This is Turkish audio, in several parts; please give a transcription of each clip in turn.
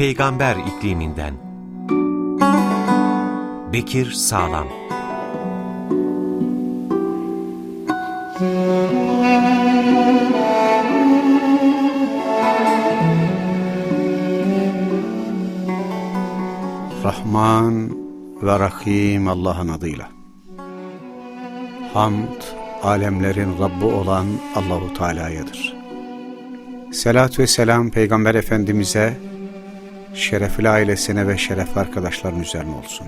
Peygamber ikliminden Bekir Sağlam Rahman ve Rahim Allah'ın adıyla. Hamd, alemlerin Rabbi olan Allahu Teala'yadır. Selat ve selam Peygamber Efendimiz'e, şerefli ailesine ve şerefli arkadaşların üzerine olsun.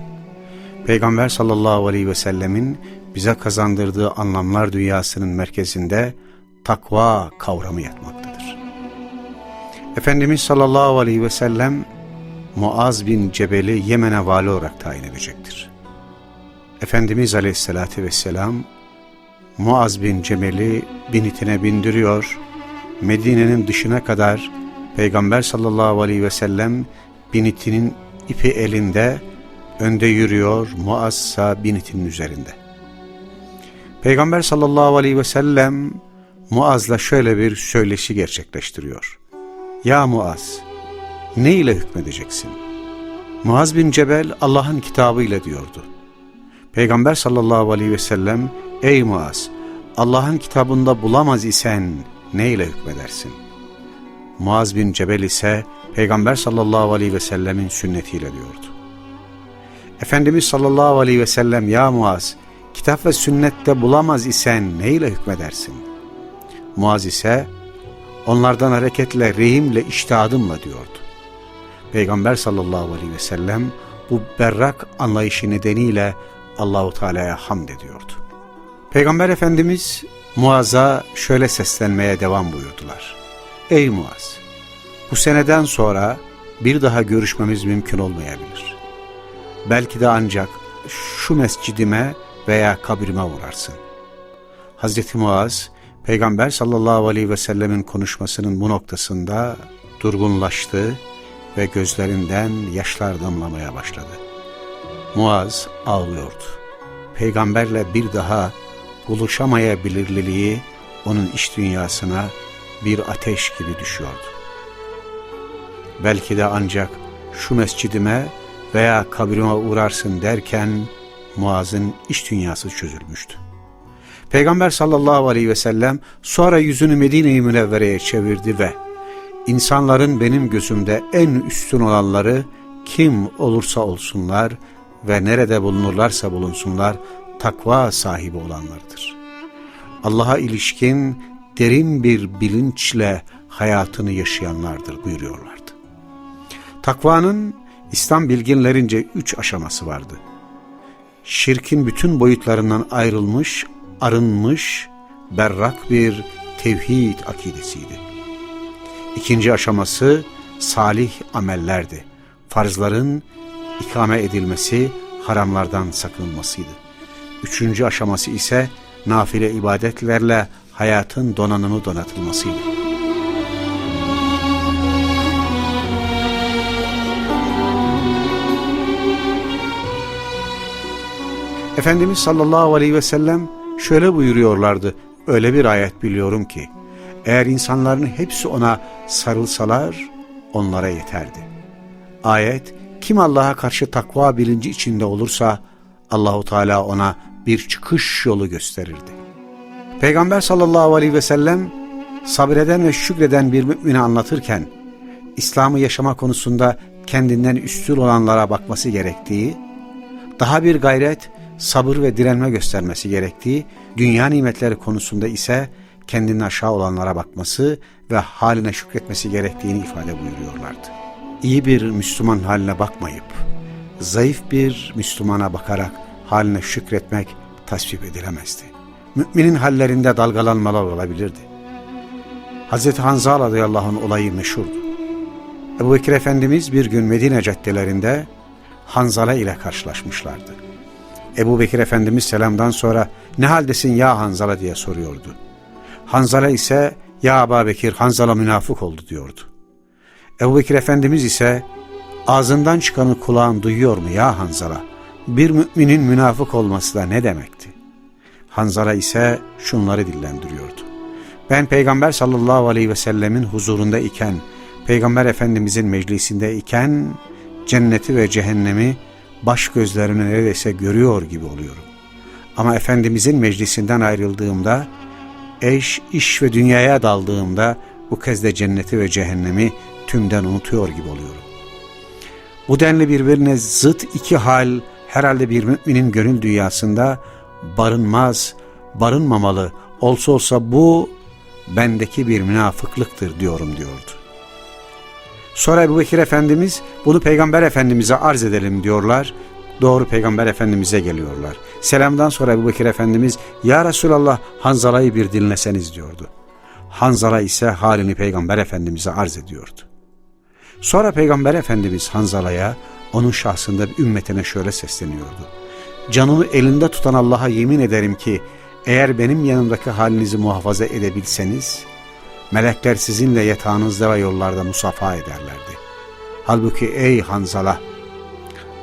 Peygamber sallallahu aleyhi ve sellemin bize kazandırdığı anlamlar dünyasının merkezinde takva kavramı yatmaktadır. Efendimiz sallallahu aleyhi ve sellem Muaz bin Cebel'i Yemen'e vali olarak tayin edecektir. Efendimiz aleyhissalatü vesselam Muaz bin Cebel'i binitine bindiriyor, Medine'nin dışına kadar Peygamber sallallahu aleyhi ve sellem binitinin ipi elinde, önde yürüyor, Muaz ise binitinin üzerinde. Peygamber sallallahu aleyhi ve sellem Muaz'la şöyle bir söyleşi gerçekleştiriyor. Ya Muaz, ne ile hükmedeceksin? Muaz bin Cebel Allah'ın kitabıyla diyordu. Peygamber sallallahu aleyhi ve sellem, ey Muaz, Allah'ın kitabında bulamaz isen ne ile hükmedersin? Muaz bin Cebel ise Peygamber sallallahu aleyhi ve sellemin sünnetiyle diyordu. Efendimiz sallallahu aleyhi ve sellem, ya Muaz, kitap ve sünnette bulamaz isen ne ile hükmedersin? Muaz ise, onlardan hareketle, rehimle, iştihadımla diyordu. Peygamber sallallahu aleyhi ve sellem bu berrak anlayışı nedeniyle Allahu Teala'ya hamd ediyordu. Peygamber Efendimiz Muaz'a şöyle seslenmeye devam buyurdular. Ey Muaz! Bu seneden sonra bir daha görüşmemiz mümkün olmayabilir. Belki de ancak şu mescidime veya kabrime uğrarsın. Hazreti Muaz, Peygamber sallallahu aleyhi ve sellemin konuşmasının bu noktasında durgunlaştı ve gözlerinden yaşlar damlamaya başladı. Muaz ağlıyordu. Peygamberle bir daha buluşamayabilirliliği onun iç dünyasına bir ateş gibi düşüyordu. Belki de ancak şu mescidime veya kabrime uğrarsın derken Muaz'ın iç dünyası çözülmüştü. Peygamber sallallahu aleyhi ve sellem sonra yüzünü Medine-i Münevvere'ye çevirdi ve insanların benim gözümde en üstün olanları kim olursa olsunlar ve nerede bulunurlarsa bulunsunlar takva sahibi olanlardır. Allah'a ilişkin derin bir bilinçle hayatını yaşayanlardır buyuruyorlardı. Takvanın İslam bilginlerince üç aşaması vardı. Şirkin bütün boyutlarından ayrılmış, arınmış, berrak bir tevhid akidesiydi. İkinci aşaması salih amellerdi. Farzların ikame edilmesi, haramlardan sakınmasıydı. Üçüncü aşaması ise nafile ibadetlerle hayatın donanımı donatılmasıydı. Efendimiz sallallahu aleyhi ve sellem şöyle buyuruyorlardı. Öyle bir ayet biliyorum ki, eğer insanların hepsi ona sarılsalar onlara yeterdi. Ayet, kim Allah'a karşı takva bilinci içinde olursa Allahu Teala ona bir çıkış yolu gösterirdi. Peygamber sallallahu aleyhi ve sellem sabreden ve şükreden bir mümini anlatırken İslam'ı yaşama konusunda kendinden üstün olanlara bakması gerektiği, daha bir gayret, sabır ve direnme göstermesi gerektiği, dünya nimetleri konusunda ise kendini aşağı olanlara bakması ve haline şükretmesi gerektiğini ifade buyuruyorlardı. İyi bir Müslüman haline bakmayıp, zayıf bir Müslümana bakarak haline şükretmek tasvip edilemezdi. Müminin hallerinde dalgalanmalar olabilirdi. Hz. Hanzala radıyallahu anh olayı meşhurdu. Ebu Bekir Efendimiz bir gün Medine caddelerinde Hanzala ile karşılaşmışlardı. Ebu Bekir Efendimiz selamdan sonra ne haldesin ya Hanzala diye soruyordu. Hanzala ise ya Aba Bekir Hanzala münafık oldu diyordu. Ebu Bekir Efendimiz ise ağzından çıkanı kulağın duyuyor mu ya Hanzala? Bir müminin münafık olması da ne demekti? Hanzala ise şunları dillendiriyordu. Ben Peygamber sallallahu aleyhi ve sellemin huzurunda iken Peygamber Efendimizin meclisinde iken cenneti ve cehennemi baş gözlerimle neredeyse görüyor gibi oluyorum. Ama Efendimizin meclisinden ayrıldığımda, eş, iş ve dünyaya daldığımda bu kez de cenneti ve cehennemi tümden unutuyor gibi oluyorum. Bu denli birbirine zıt iki hal herhalde bir müminin gönül dünyasında barınmaz, barınmamalı, olsa olsa bu bendeki bir münafıklıktır diyorum diyordu. Sonra Ebu Bekir Efendimiz bunu Peygamber Efendimiz'e arz edelim diyorlar. Doğru Peygamber Efendimiz'e geliyorlar. Selamdan sonra Ebu Bekir Efendimiz Ya Resulallah Hanzala'yı bir dinleseniz diyordu. Hanzala ise halini Peygamber Efendimiz'e arz ediyordu. Sonra Peygamber Efendimiz Hanzala'ya onun şahsında bir ümmetine şöyle sesleniyordu. Canımı elinde tutan Allah'a yemin ederim ki eğer benim yanımdaki halinizi muhafaza edebilseniz melekler sizinle yatağınızda ve yollarda musafa ederlerdi. Halbuki ey Hanzala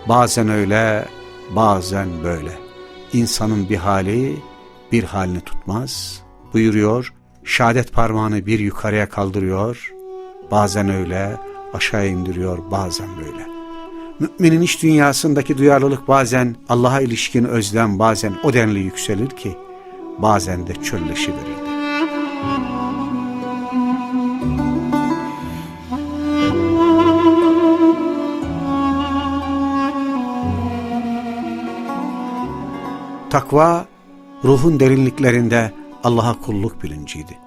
bazen öyle bazen böyle insanın bir hali bir halini tutmaz buyuruyor şehadet parmağını bir yukarıya kaldırıyor bazen öyle aşağı indiriyor bazen böyle. Müminin iç dünyasındaki duyarlılık bazen Allah'a ilişkin özlem bazen o denli yükselir ki bazen de çölleşiverirdi. Takva ruhun derinliklerinde Allah'a kulluk bilinciydi.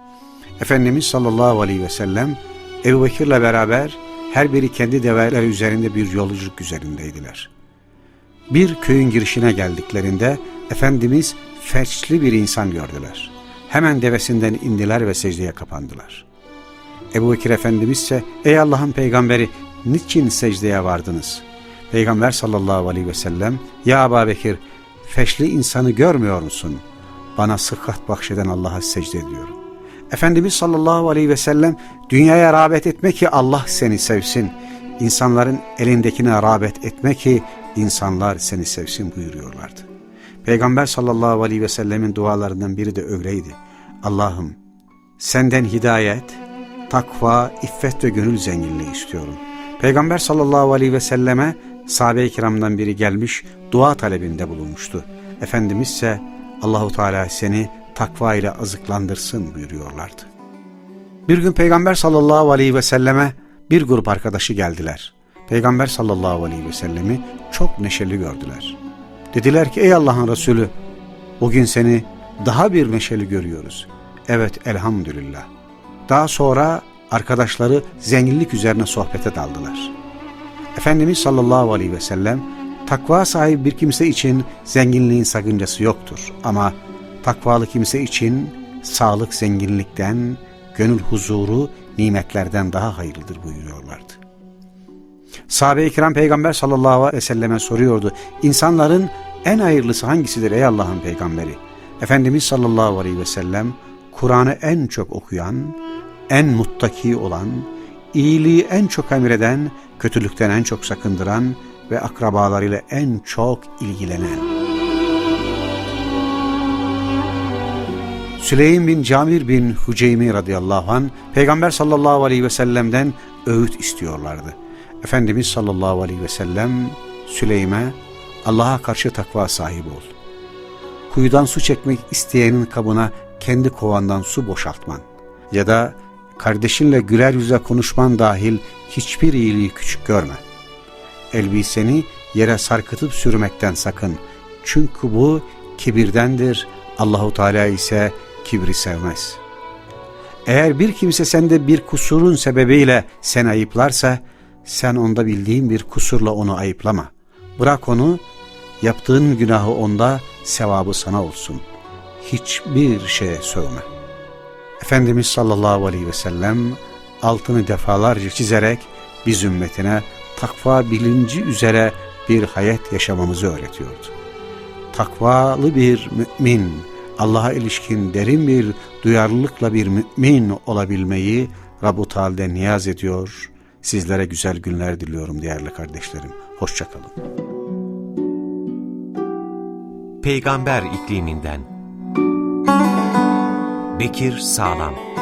Efendimiz sallallahu aleyhi ve sellem Ebu Bekir'le beraber her biri kendi develeri üzerinde bir yolculuk üzerindeydiler. Bir köyün girişine geldiklerinde Efendimiz felçli bir insan gördüler. Hemen devesinden indiler ve secdeye kapandılar. Ebu Bekir Efendimiz ise ey Allah'ın peygamberi niçin secdeye vardınız? Peygamber sallallahu aleyhi ve sellem ya Ebu Bekir feşli insanı görmüyor musun? Bana sıhhat bahşeden Allah'a secde ediyorum. Efendimiz sallallahu aleyhi ve sellem dünyaya rağbet etme ki Allah seni sevsin. İnsanların elindekine rağbet etme ki insanlar seni sevsin buyuruyorlardı. Peygamber sallallahu aleyhi ve sellemin dualarından biri de öyleydi. Allah'ım senden hidayet, takva, iffet ve gönül zenginliği istiyorum. Peygamber sallallahu aleyhi ve selleme sahabe-i kiramdan biri gelmiş dua talebinde bulunmuştu. Efendimiz ise Allahu Teala seni takva ile azıklandırsın buyuruyorlardı. Bir gün Peygamber sallallahu aleyhi ve selleme bir grup arkadaşı geldiler. Peygamber sallallahu aleyhi ve sellemi çok neşeli gördüler. Dediler ki ey Allah'ın Resulü bugün seni daha bir neşeli görüyoruz. Evet elhamdülillah. Daha sonra arkadaşları zenginlik üzerine sohbete daldılar. Efendimiz sallallahu aleyhi ve sellem takva sahibi bir kimse için zenginliğin sakıncası yoktur ama takvalı kimse için sağlık zenginlikten, gönül huzuru nimetlerden daha hayırlıdır buyuruyorlardı. Sahabe-i kiram peygamber sallallahu aleyhi ve selleme soruyordu. İnsanların en hayırlısı hangisidir ey Allah'ın peygamberi? Efendimiz sallallahu aleyhi ve sellem Kur'an'ı en çok okuyan, en muttaki olan, iyiliği en çok emreden, kötülükten en çok sakındıran ve akrabalarıyla en çok ilgilenen. Süleym bin Camir bin Hüceymi radıyallahu an Peygamber sallallahu aleyhi ve sellem'den öğüt istiyorlardı. Efendimiz sallallahu aleyhi ve sellem Süleym'e Allah'a karşı takva sahibi ol. Kuyudan su çekmek isteyenin kabına kendi kovandan su boşaltman ya da kardeşinle güler yüze konuşman dahil hiçbir iyiliği küçük görme. Elbiseni yere sarkıtıp sürmekten sakın. Çünkü bu kibirdendir. Allahu Teala ise kibri sevmez. Eğer bir kimse sende bir kusurun sebebiyle sen ayıplarsa, sen onda bildiğin bir kusurla onu ayıplama. Bırak onu, yaptığın günahı onda, sevabı sana olsun. Hiçbir şeye sövme. Efendimiz sallallahu aleyhi ve sellem altını defalarca çizerek biz ümmetine takva bilinci üzere bir hayat yaşamamızı öğretiyordu. Takvalı bir mümin, Allah'a ilişkin derin bir duyarlılıkla bir mümin olabilmeyi Rabu Teal'den niyaz ediyor. Sizlere güzel günler diliyorum değerli kardeşlerim. Hoşçakalın. Peygamber ikliminden Bekir Sağlam